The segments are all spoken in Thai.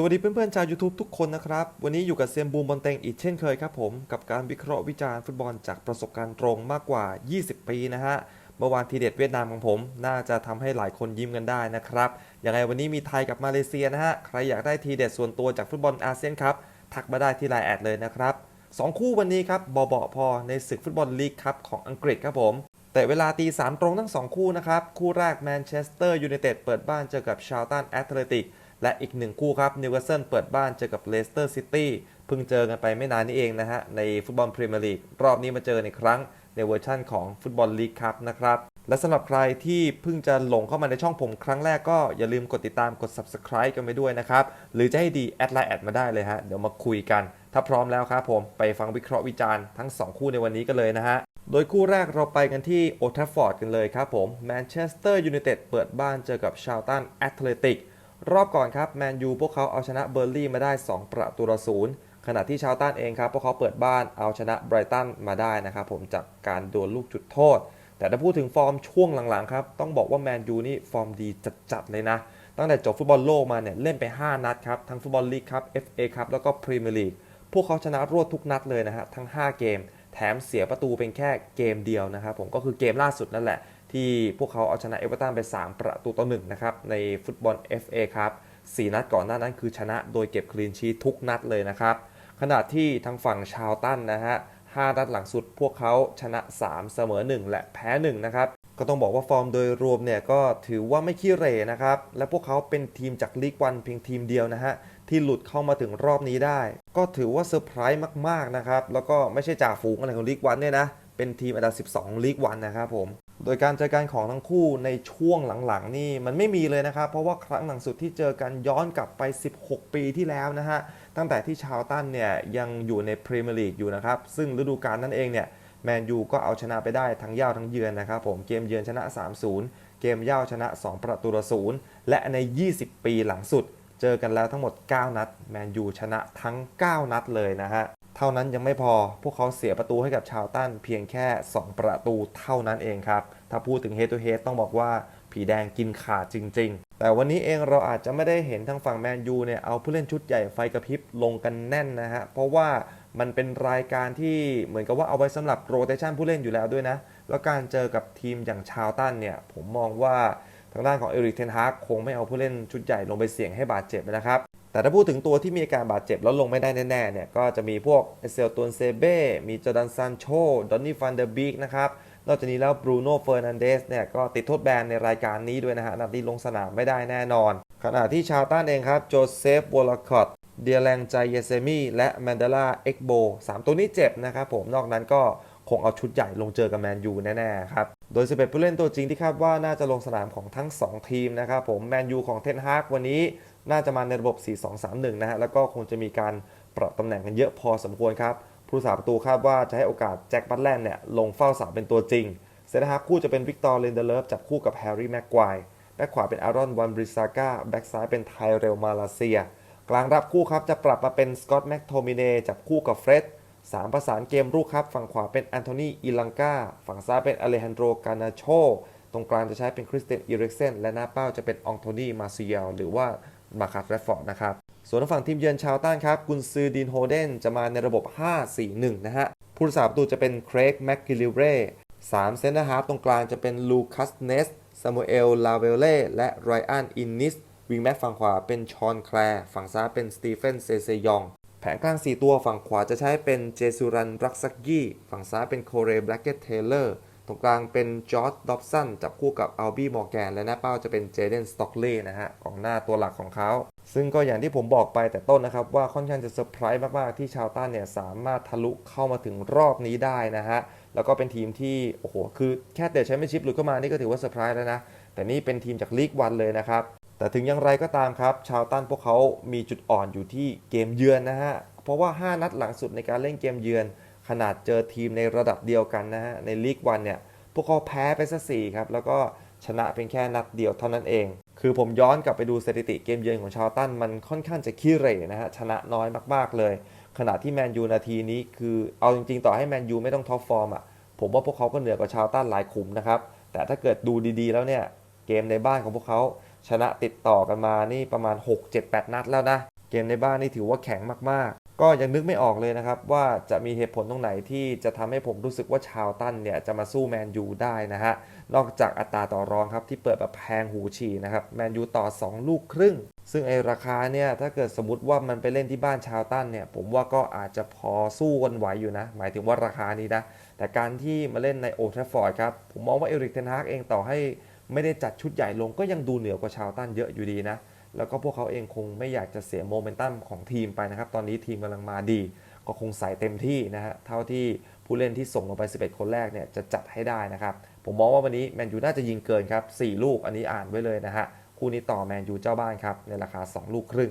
สวัสดีเพื่อนๆชาว YouTube ทุกคนนะครับ วันนี้อยู่กับเซียนบูมบอลเต็งอีกเช่นเคยครับผม กับการวิเคราะห์วิจารณ์ฟุตบอลจากประสบการณ์ตรงมากกว่า 20 ปีนะฮะ เมื่อวานทีเด็ดเวียดนามของผม น่าจะทำให้หลายคนยิ้มกันได้นะครับอยังไงวันนี้มีไทยกับมาเลเซียนะฮะ ใครอยากได้ทีเด็ดส่วนตัวจากฟุตบอลอาเซียนครับ ทักมาได้ที่ไลน์แอดเลยนะครับสองคู่วันนี้ครับบอเบาพอในศึกฟุตบอลลีกครับของอังกฤษครับผมแต่เวลาตีสามตรงทั้ง2คู่นะครับคู่แรกแมนเชสเตอร์ยูไนเต็ดเปิดบ้านเจอกับชาวตันแอตเลติก และอีกหนึ่งคู่ครับนิวคาสเซิลเปิดบ้านเจอกับเลสเตอร์ซิตี้เพิ่งเจอกันไปไม่นานนี้เองนะฮะ ในฟุตบอลพรีเมียร์ลีกรอบนี้มาเจอในครั้งในเวอร์ชั่นของฟุตบอลลีกครับนะครับและสำหรับใครที่เพิ่งจะหลงเข้ามาในช่องผมครั้งแรกก็อย่าลืมกดติดตามกด subscribe กันไปด้วยนะครับ หรือจะให้ดี แอดไลน์แอดมาได้เลยฮะ เดี๋ยวมาคุยกัน ถ้าพร้อมแล้วครับผมไปฟังวิเคราะห์วิจารณ์ทั้ง 2 คู่ในวันนี้กันเลยนะฮะ โดยคู่แรกเราไปกันที่โอทัฟฟอร์ดกันเลยครับผมแมนเชสเตอร์ยูไนเต็ดเปิดบ้านเจอกับชาวตันแอตเลติก รอบก่อนครับแมนยูพวกเขาเอาชนะเบอร์ลี่มาได้ 2 ประตูต่อศูนย์ขณะที่ชาวต้านเองครับพวกเขาเปิดบ้านเอาชนะไบรตันมาได้นะครับผมจากการดวลลูกจุดโทษ แต่ถ้าพูดถึงฟอร์มช่วงหลังๆครับต้องบอกว่าแมนยูนี่ฟอร์มดีจัดๆเลยนะ ตั้งแต่จบฟุตบอลโลกมาเนี่ยเล่นไป 5 นัดครับทั้งฟุตบอลลีกครับ FA ครับแล้วก็พรีเมียร์ลีกพวกเขาชนะรวดทุกนัดเลยนะฮะทั้ง 5 เกม แถมเสียประตูเป็นแค่เกมเดียวนะครับผมก็คือเกมล่าสุดนั่นแหละ ที่พวกเขาเอาชนะเอเวอร์ตันไป 3 ประตูต่อหนึ่งนะครับ ในฟุตบอล FA ครับ4นัดก่อนหน้านั้นคือชนะโดยเก็บคลีนชีททุกนัดเลยนะครับ ขณะที่ทางฝั่งชาวตันนะฮะ5นัดหลังสุดพวกเขาชนะ 3 เสมอ 1 และแพ้ 1 นะครับ ก็ต้องบอกว่าฟอร์มโดยรวมเนี่ยก็ถือว่าไม่ขี้เหร่นะครับ และพวกเขาเป็นทีมจากลีกวันเพียงทีมเดียวนะฮะที่หลุดเข้ามาถึงรอบนี้ได้ ก็ถือว่าเซอร์ไพรส์มาก ๆ นะครับ แล้วก็ไม่ใช่จ่าฝูงอะไรของลีกวันเนี่ยนะ เป็นทีมอันดับ 12 ลีกวันนะครับผม โดยการเจอกันของทั้งคู่ในช่วงหลังๆนี่มันไม่มีเลยนะครับ เพราะว่าครั้งหลังสุดที่เจอกันย้อนกลับไป 16 ปีที่แล้วนะฮะ ตั้งแต่ที่ชาวตันเนี่ยยังอยู่ในพรีเมียร์ลีกอยู่นะครับ ซึ่งฤดูกาลนั้นเองเนี่ยแมนยูก็เอาชนะไปได้ทั้งเย่าทั้งเยือนนะครับผมเกมเยือนชนะ 3-0 เกมเย่าชนะ 2 ประตูต่อศูนย์และใน 20 ปีหลังสุด เจอกันแล้วทั้งหมด 9 นัดแมนยูชนะทั้ง 9 นัดเลยนะฮะ เท่านั้นยังไม่พอ พวกเขาเสียประตูให้กับชาวตันเพียงแค่ 2 ประตูเท่านั้นเองครับ ถ้าพูดถึง head to h e ต้องบอกว่าผีแดงกินขาดจริง ๆ แต่วันนี้เองเราอาจจะไม่ได้เห็นทางฝั่งแมนยูเนี่ยเอาผู้เล่นชุดใหญ่ไฟกระพริบลงกันแน่นนะฮะ เพราะว่ามันเป็นรายการที่เหมือนกับว่าเอาไว้สำหรับโรเตชันผู้เล่นอยู่แล้วด้วยนะ แล้วการเจอกับทีมอย่างชาวตันเนี่ยผมมองว่าทางด้านของเอริกเทนฮากคงไม่เอาผู้เล่นชุดใหญ่ลงไปเสี่ยงให้บาดเจ็บนะครับ แต่ถ้าพูดถึงตัวที่มีอาการบาดเจ็บแล้วลงไม่ได้แน่ๆเนี่ยก็จะมีพวกเอเซลตันเซเบ้มีจอร์แดนซานโชดอนนี่ฟันเดอร์บิกนะครับนอกจากนี้แล้วบรูโน่เฟอร์นันเดสเนี่ยก็ติดโทษแบนในรายการนี้ด้วยนะฮะนัดนี้ลงสนามไม่ได้แน่นอน ขณะที่ชาวต้านเองครับโจเซฟวอลคอตเดียแรงใจเยเซมีและแมนเดลาเอ็กโบสามตัวนี้เจ็บนะครับผมนอกนั้นก็คงเอาชุดใหญ่ลงเจอกับแมนยูแน่ๆครับ โดย 11 ผู้เล่นตัวจริงที่คาดว่าน่าจะลงสนามของทั้ง 2 ทีมนะครับผมแมนยูของเทนฮากวันนี้น่าจะมาในระบบ 4-2-3-1 นะฮะแล้วก็คงจะมีการปรับตำแหน่งกันเยอะพอสมควรครับผู้สาประตูคาดว่าจะให้โอกาสแจ็คบัตแลนด์เนี่ยลงเฝ้าเสาเป็นตัวจริงเซนฮากคู่จะเป็นวิกตอร์เลนเดเลฟจับคู่กับแฮร์รี่แม็กควายแบ็คขวาเป็นอารอนวันบริซาก้าแบ็คซ้ายเป็นไทเรลมาลาเซีย กลางรับคู่ครับจะปรับมาเป็นสกอตแม็กโทมิเนจับคู่กับเฟร็ด สามประสานเกมรุกครับ ฝั่งขวาเป็นแอนโทนีอิลังกาฝั่งซ้ายเป็นอเลฮันโดรกานาโช ตรงกลางจะใช้เป็นคริสเตียนอิริกเซนและหน้าเป้าจะเป็นองโทนีมาซิเอลหรือว่ามาคัสแรดฟอร์ดนะครับ ส่วนทางฝั่งทีมเยือนชาวต้านครับกุนซือดินโฮเดนจะมาในระบบ 5-4-1 นะฮะผู้รักษาประตูจะเป็นเครกแม็กกิลิเร่สามเซนเตอร์ฮาร์ฟตรงกลางจะเป็นลูคัสเนสซามูเอล ลาเวเล่ และไรอัน อินนิส วิงแบ็กฝั่งขวาเป็นชอนแคลร์ ฝั่งซ้ายเป็นสตีเฟน เซเซยอง แผงกลาง 4 ตัวฝั่งขวาจะใช้เป็นเจสุรันรักซักกี้ ฝั่งซ้ายเป็นโคเรแบล็กเก็ตเทเลอร์ ตรงกลางเป็นจอร์ดดอบสันจับคู่กับอัลบี้มอร์แกน และหน้าเป้าจะเป็นเจเดนสต็อกเล่นะฮะของหน้าตัวหลักของเขา ซึ่งก็อย่างที่ผมบอกไปแต่ต้นนะครับ ว่าค่อนข้างจะเซอร์ไพรส์มากๆ ที่ชาวต้านเนี่ยสามารถทะลุเข้ามาถึงรอบนี้ได้นะฮะ แล้วก็เป็นทีมที่โอ้โหคือแค่เตะแชมเปี้ยนชิพหลุดเข้ามานี่ก็ถือว่าเซอร์ไพรส์แล้วนะแต่นี่เป็นทีมจากลีกวันเลยนะครับ แต่ถึงอย่างไรก็ตามครับ ชาวต้านพวกเขามีจุดอ่อนอยู่ที่เกมเยือนนะฮะ เพราะว่า 5 นัดหลังสุดในการเล่นเกมเยือน ขนาดเจอทีมในระดับเดียวกันนะฮะ ในลีกวันเนี่ย พวกเขาแพ้ไปซะสี่ครับ แล้วก็ชนะเพียงแค่นัดเดียวเท่านั้นเอง คือผมย้อนกลับไปดูสถิติเกมเยือนของชาวตันมันค่อนข้างจะขี้เหร่นะฮะ ชนะน้อยมากๆเลย ขณะที่แมนยูนาทีนี้คือเอาจริงๆ ต่อให้แมนยูไม่ต้องท็อปฟอร์มอะ ผมว่าพวกเขาก็เหนือกว่าชาวตันหลายขุมนะครับ แต่ถ้าเกิดดูดีๆ แล้วเนี่ย เกมในบ้านของพวกเขา ชนะติดต่อกันมานี่ประมาณ 6-7-8 นัดแล้วนะ เกมในบ้านนี่ถือว่าแข็งมากๆ ก็ยังนึกไม่ออกเลยนะครับ ว่าจะมีเหตุผลตรงไหนที่จะทำให้ผมรู้สึกว่าชาวตันเนี่ยจะมาสู้แมนยูได้นะฮะ นอกจากอัตราต่อรองครับที่เปิดแบบแพงหูฉี่นะครับแมนยูต่อ 2 ลูกครึ่ง ซึ่งไอราคาเนี่ยถ้าเกิดสมมติว่ามันไปเล่นที่บ้านชาวตันเนี่ยผมว่าก็อาจจะพอสู้กันไหวอยู่นะ หมายถึงว่าราคานี้นะแต่การที่มาเล่นในโอทรฟอร์ดครับผมมองว่าเอริกเทนฮากเองต่อให้ ไม่ได้จัดชุดใหญ่ลงก็ยังดูเหนือกว่าชาวตันเยอะอยู่ดีนะ แล้วก็พวกเขาเองคงไม่อยากจะเสียโมเมนตัมของทีมไปนะครับ ตอนนี้ทีมกำลังมาดี ก็คงใส่เต็มที่นะฮะ เท่าที่ผู้เล่นที่ส่งลงไป 11 คนแรกเนี่ยจะจัดให้ได้นะครับ ผมมองว่าวันนี้แมนยูน่าจะยิงเกินครับ 4 ลูกอันนี้อ่านไว้เลยนะฮะ คู่นี้ต่อแมนยูเจ้าบ้านครับในราคา 2 ลูกครึ่ง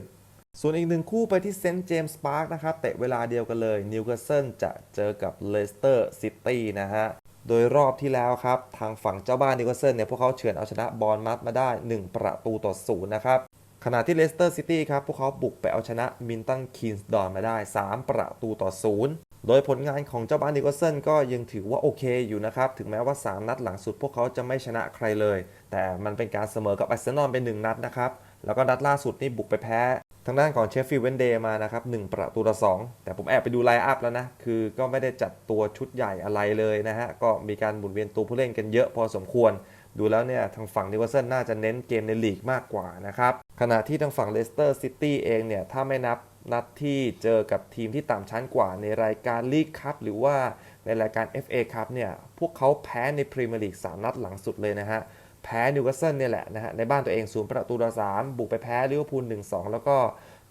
ส่วนอีกหนึ่งคู่ไปที่เซนต์เจมส์พาร์คนะครับ เตะเวลาเดียวกันเลย นิวคาสเซิลจะเจอกับเลสเตอร์ซิตี้นะฮะ โดยรอบที่แล้วครับ ทางฝั่งเจ้าบ้านนิวคาสเซิลเนี่ยพวกเขาเฉือนเอาชนะบอลมัดมาได้ 1 ประตูต่อศูนย์นะครับขณะที่เลสเตอร์ซิตี้ครับพวกเขาบุกไปเอาชนะมินตันคีนส์ดอนมาได้ 3 ประตูต่อศูนย์โดยผลงานของเจ้าบ้านนิวคาสเซิลก็ยังถือว่าโอเคอยู่นะครับ ถึงแม้ว่า 3 นัดหลังสุดพวกเขาจะไม่ชนะใครเลย แต่มันเป็นการเสมอกับอาร์เซนอลเป็น1นัดนะครับ แล้วก็นัดล่าสุดนี่บุกไปแพ้ ทางด้านของเชฟฟิลด์เวนเดย์มานะครับ1ประตูต่อ2แต่ผมแอบไปดูไลน์อัพแล้วนะ คือก็ไม่ได้จัดตัวชุดใหญ่อะไรเลยนะฮะ ก็มีการหมุนเวียนตัวผู้เล่นกันเยอะพอสมควร ดูแล้วเนี่ย ทางฝั่งนิวคาสเซิลน่าจะเน้นเกมในลีกมากกว่านะครับ ขณะที่ทางฝั่งเลสเตอร์ซิตี้เองเนี่ย ถ้าไม่นับนัดที่เจอกับทีมที่ต่ำชั้นกว่าในรายการลีกคัพหรือว่าในรายการ FA ครับเนี่ยพวกเขาแพ้ในพรีเมียร์ลีก3นัดหลังสุดเลยนะฮะ แพ้นิวคาสเซิลเนี่ยแหละนะฮะในบ้านตัวเองศูนย์ประตูต่อ3บุกไปแพ้ลิเวอร์พูล1-2แล้วก็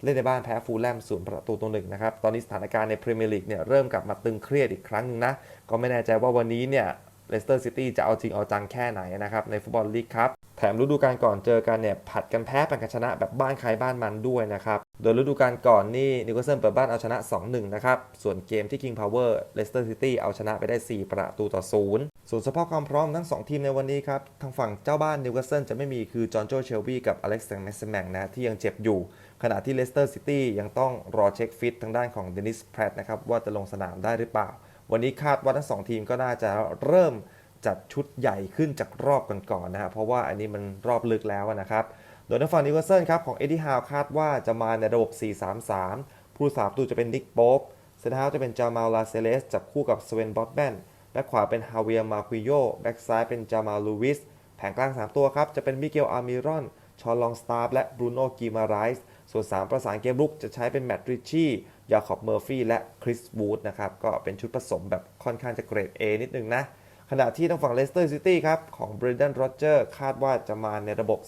เล่นในบ้านแพ้ฟูลแลมศูนย์ประตูตัวหนึ่งนะครับ ตอนนี้สถานการณ์ในพรีเมียร์ลีกเนี่ยเริ่มกลับมาตึงเครียดอีกครั้งหนึงนะ ก็ไม่แน่ใจว่าวันนี้เนี่ยเลสเตอร์ซิตี้จะเอาจริงเอาจังแค่ไหนนะครับ ในฟุตบอลลีกครับ แถมฤดูกาลก่อนเจอกันเนี่ย ผัดกันแพ้ผัดกันชนะแบบบ้านใครบ้านมันด้วยนะครับ โดยฤดูกาลก่อนนี่นิวคาสเซิลเปิดบ้านเอาชนะ 2-1 นะครับ ส่วนเกมที่ King Power เลสเตอร์ซิตี้เอาชนะไปได้ 4 ประตูต่อศูนย์ส่วนสภาพความพร้อมทั้ง 2 ทีมในวันนี้ครับ ทางฝั่งเจ้าบ้านนิวคาสเซิลจะไม่มีคือจอห์นโจเชลบี้กับอเล็กซ์แมสแมงนะที่ยังเจ็บอยู่ ขณะที่เลสเตอร์ซิตี้ยังต้องรอเช็คฟิตทางด้านของเดนิสแพรตนะครับว่าจะลงสนามได้หรือเปล่า วันนี้คาดว่าทั้งสองทีมก็น่าจะเริ่มจัดชุดใหญ่ขึ้นจากรอบก่อนๆนะฮะเพราะว่าอันนี้มันรอบลึกแล้วนะครับ โดยทางฝั่งนิวคาสเซิลครับของเอ็ดดี้ฮาวคาดว่าจะมาในระบบ 4-3-3 ผู้สาประตูจะเป็นนิกโป๊ปเซนเท้าจะเป็นจามาลาเซเลสจับคู่กับสเวนบอตแมนแบ็คขวาเป็นฮาเวียร์มาคุโยแบ็คซ้ายเป็นจามาลูวิสแผงกลาง 3 ตัวครับ จะเป็นมิเกลอาร์มิรอน ชอนลองสตาร์และบรูโน่กีมาไรส์ส่วน 3 ประสานเกมรุกจะใช้เป็นแมตต์ริชี่ยาคอบเมอร์ฟี่และคริสบูดนะครับ ก็เป็นชุดผสมแบบค่อนข้างจะเกรด A นิดนึงนะ ขณะที่ทางฝั่งเลสเตอร์ซิตี้ครับของบร n ด a นโรเจอร์คาดว่าจะมาในระบบ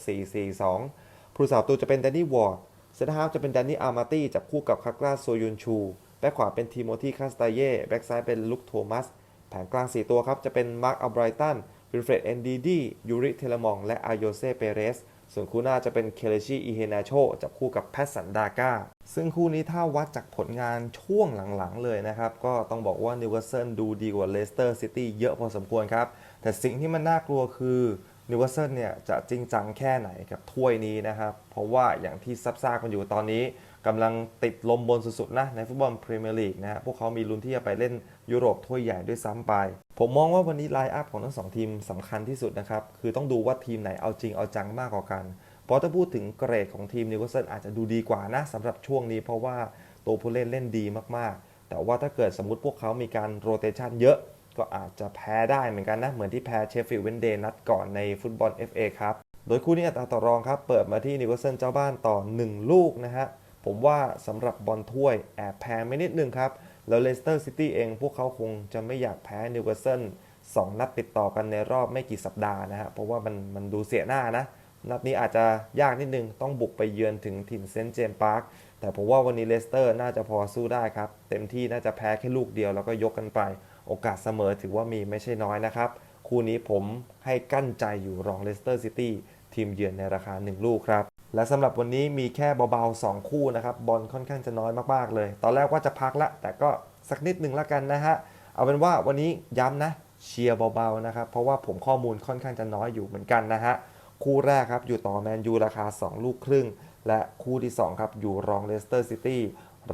4-4-2 ผู้สาวตูจะเป็นแดนนี่วอร์ดเซนต์ฮาฟจะเป็นแดนนี่อาร์มาตี้จับคู่กับคากราโซยุนชู แบ็คขวาเป็นทีโมธีคาสตาเย่แบ็คซ้ายเป็นลุคโทมัส แผงกลาง 4 ตัวครับ จะเป็นมาร์คอัลไบรตันวิลเฟรดเอนดีดียูริเทเลมอง และอาโยเซเปเรส ส่วนคู่หน้าจะเป็นเคเลชีอีเฮนาโชจับคู่กับแพทสันดาก้า ซึ่งคู่นี้ถ้าวัดจากผลงานช่วงหลังๆเลยนะครับ ก็ต้องบอกว่านิวคาสเซิลดูดีกว่าเลสเตอร์ซิตี้เยอะพอสมควรครับ แต่สิ่งที่มันน่ากลัวคือนิวคาสเซิลเนี่ยจะจริงจังแค่ไหนกับถ้วยนี้นะครับ เพราะว่าอย่างที่ซับซากกันอยู่ตอนนี้ กำลังติดลมบนสุดๆนะในฟุตบอลพรีเมียร์ลีกนะฮะพวกเขามีลุ้นที่จะไปเล่นยุโรปถ้วยใหญ่ด้วยซ้ำไป ผมมองว่าวันนี้ไลน์อัพของทั้งสองทีมสำคัญที่สุดนะครับ คือต้องดูว่าทีมไหนเอาจริงเอาจังมากกว่ากันเพราะถ้าพูดถึงเกรดของทีมนิวคาสเซิลอาจจะดูดีกว่านะสำหรับช่วงนี้เพราะว่าตัวผู้เล่นเล่นดีมากๆ แต่ว่าถ้าเกิดสมมติพวกเขามีการโรเตชันเยอะก็อาจจะแพ้ได้เหมือนกันนะ เหมือนที่แพ้เชฟฟิลด์เวนเดย์นัดก่อนในฟุตบอล FA ครับ โดยคู่นี้อัตราต่อรองครับ เปิดมาที่นิวคาสเซิลเจ้าบ้านต่อ 1 ลูกนะฮะ ผมว่าสำหรับบอลถ้วยแอบแพงไม่นิดนึงครับ แล้วเลสเตอร์ซิตี้เองพวกเขาคงจะไม่อยากแพ้นิวคาสเซิลสองนัดติดต่อกันในรอบไม่กี่สัปดาห์นะฮะ เพราะว่ามันมันดูเสียหน้านะ นัดนี้อาจจะยากนิดนึง ต้องบุกไปเยือนถึงถิ่นเซนต์เจมส์พาร์ค แต่ผมว่าวันนี้เลสเตอร์น่าจะพอสู้ได้ครับ เต็มที่น่าจะแพ้แค่ลูกเดียวแล้วก็ยกกันไป โอกาสเสมอถือว่ามีไม่ใช่น้อยนะครับ คู่นี้ผมให้กั้นใจอยู่รองเลสเตอร์ซิตี้ทีมเยือนในราคา 1 ลูกครับ และสำหรับวันนี้มีแค่เบาๆ 2 คู่นะครับ บอลค่อนข้างจะน้อยมากๆเลย ตอนแรกว่าจะพักละ แต่ก็สักนิดหนึ่งละกันนะฮะ เอาเป็นว่าวันนี้ย้ำนะเชียร์เบาๆนะครับ เพราะว่าผมข้อมูลค่อนข้างจะน้อยอยู่เหมือนกันนะฮะ คู่แรกครับอยู่ต่อแมนยูราคา 2 ลูกครึ่ง และคู่ที่ 2 ครับอยู่รองเลสเตอร์ซิตี้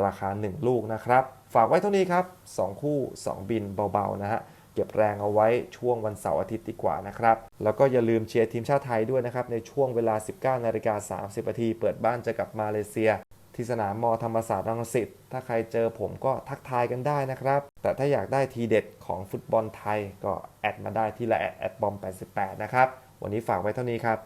ราคา 1 ลูกนะครับ ฝากไว้เท่านี้ครับ 2 คู่ 2 บินเบาๆนะฮะ เก็บแรงเอาไว้ช่วงวันเสาร์อาทิตย์ดีกว่านะครับ แล้วก็อย่าลืมเชียร์ทีมชาติไทยด้วยนะครับ ในช่วงเวลา 19นาฬิกา30นาทีเปิดบ้านเจอกับมาเลเซีย ที่สนามมธรรมศาสตร์รังสิตถ้าใครเจอผมก็ทักทายกันได้นะครับ แต่ถ้าอยากได้ทีเด็ดของฟุตบอลไทยก็แอดมาได้ที่ละแอดบอม88นะครับวันนี้ฝากไว้เท่านี้ครับ